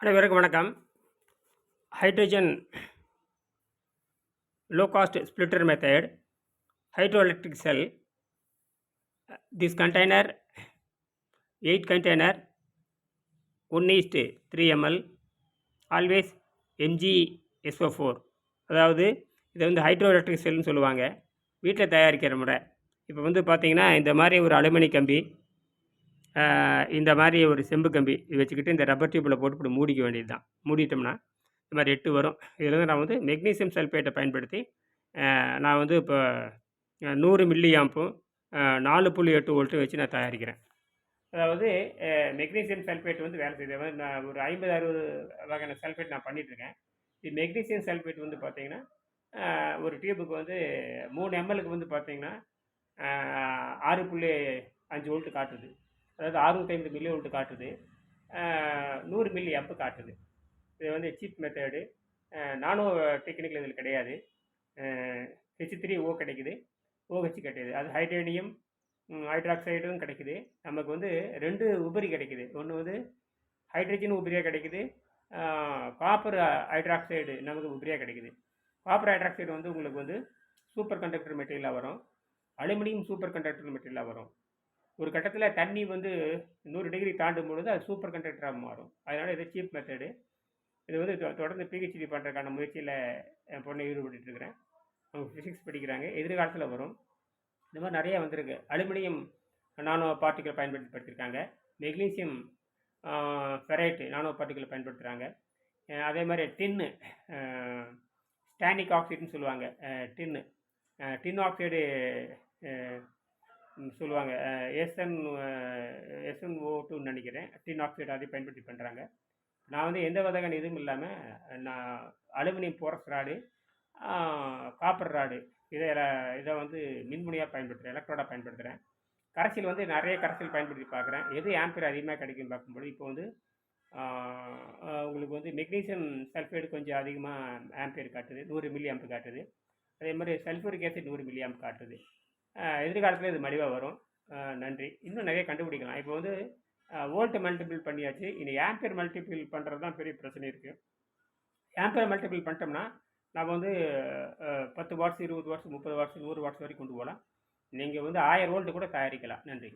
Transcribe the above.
அனைவருக்கும் வணக்கம். Hydrogen low cost splitter method hydroelectric cell. This container 8 container 1 is 3 ml always mg SO4 அதாவது இதை வந்து ஹைட்ரோ எலக்ட்ரிக் செல்னு சொல்லுவாங்க. வீட்டில் தயாரிக்கிற முறை. இப்போ வந்து பார்த்திங்கன்னா இந்த மாதிரி ஒரு அலுமினி கம்பி இந்த மாதிரி ஒரு செம்பு கம்பி இது வச்சுக்கிட்டு இந்த ரப்பர் டியூப்பில் போட்டு இப்படி மூடிக்க வேண்டியது தான் மூடிட்டோம்னா இந்த மாதிரி எட்டு வரும். இதில் வந்து நான் வந்து மெக்னீசியம் சல்ஃபேட்டை பயன்படுத்தி நான் வந்து இப்போ நூறு மில்லி ஆம்பும் நாலு புள்ளி எட்டு வோல்ட்டும் வச்சு நான் தயாரிக்கிறேன். அதாவது மெக்னீசியம் சல்ஃபேட் வந்து வேலை செய்யுது. நான் ஒரு ஐம்பது அறுபது வகையான சல்ஃபேட் நான் பண்ணிகிட்ருக்கேன் இது மெக்னீசியம் சல்ஃபேட் வந்து பார்த்திங்கன்னா ஒரு டியூபுக்கு வந்து மூணு எம்எலுக்கு வந்து பார்த்தீங்கன்னா ஆறு புள்ளி அஞ்சு வோல்ட்டு காட்டுது. அதாவது அறுபத்தைந்து மில்லி வோல்ட் காட்டுது. நூறு மில்லி அப்பு காட்டுது. இது வந்து சீப் மெத்தடு நானோ டெக்னிக்கல் இதில் கிடையாது. ஹெச் த்ரீ ஓ கிடைக்குது. ஓஹெச் கிடைக்குது. அது ஹைட்ரேனியம் ஹைட்ராக்சைடும் கிடைக்குது. நமக்கு வந்து ரெண்டு உபரி கிடைக்குது. ஒன்று வந்து ஹைட்ரஜன் உபரியாக கிடைக்குது. காப்பர் ஹைட்ராக்சைடு நமக்கு உபரியாக கிடைக்குது. காப்பர் ஹைட்ராக்சைடு வந்து உங்களுக்கு வந்து சூப்பர் கண்டக்டர் மெட்டீரியலாக வரும். அலுமினியம் சூப்பர் கண்டக்டர் மெட்டீரியலாக வரும். ஒரு கட்டத்தில் தண்ணி வந்து நூறு டிகிரி தாண்டும் பொழுது அது சூப்பர் கண்டக்டராக மாறும். அதனால் இது சீப் மெத்தடு இது வந்து தொ- தொடர்ந்து பிஹெச்டி பண்ணுறதுக்கான முயற்சியில் என் பொண்ணை ஈடுபட்டுருக்கிறேன் அவங்க ஃபிசிக்ஸ் படிக்கிறாங்க. எதிர்காலத்தில் வரும். இந்த மாதிரி நிறைய வந்திருக்கு. அலுமினியம் நானோ பார்ட்டிக்கல் பயன்படுத்தப்படுத்திருக்காங்க மெக்னீசியம் ஃபெரைட்டு நானோ பார்ட்டிக்கல் பயன்படுத்துகிறாங்க அதே மாதிரி டின்னு ஸ்டானிக் ஆக்சைடுன்னு சொல்லுவாங்க. டின்னு டின் ஆக்சைடு சொல்லுவாங்க. S N S N O டூன்னு நினைக்கிறேன். டின் ஆக்சைடு அதை பயன்படுத்தி பண்ணுறாங்க நான் வந்து எந்த விதமான இதுவும் இல்லாமல் நான் aluminium porous rod copper rod இதை இதை வந்து மின்முனையாக பயன்படுத்துகிறேன் எலக்ட்ரோடாக பயன்படுத்துகிறேன் கரைசல் வந்து நிறைய கரைசல் பயன்படுத்தி பார்க்குறேன். எது ஆம்பியர் அதிகமாக கிடைக்குன்னு பார்க்கும்போது இப்போ வந்து உங்களுக்கு வந்து மெக்னீசியம் சல்ஃபைடு கொஞ்சம் அதிகமாக ஆம்பியர் காட்டுது நூறு மில்லி ஆம்பு காட்டுது. அதே மாதிரி சல்ஃபூரிக் ஆசிட் நூறு மில்லி ஆம்பு காட்டுது. எதிர்காலத்தில் இது மலிவாக வரும். நன்றி. இன்னும் நிறைய கண்டுபிடிக்கலாம். இப்போ வந்து வோல்ட் மல்டிபிள் பண்ணியாச்சு. இனி ஆம்பியர் மல்டிபிள் பண்ணுறது தான் பெரிய பிரச்சனை இருக்குது ஆம்பியர் மல்டிபிள் பண்ணிட்டோம்னா நம்ம வந்து பத்து வாட்ஸ் இருபது வாட்ஸ் முப்பது வாட்ஸ் நூறு வாட்ஸ் வரைக்கும் கொண்டு போகலாம். நீங்கள் வந்து ஆயிரம் வோல்ட் கூட தயாரிக்கலாம். நன்றி.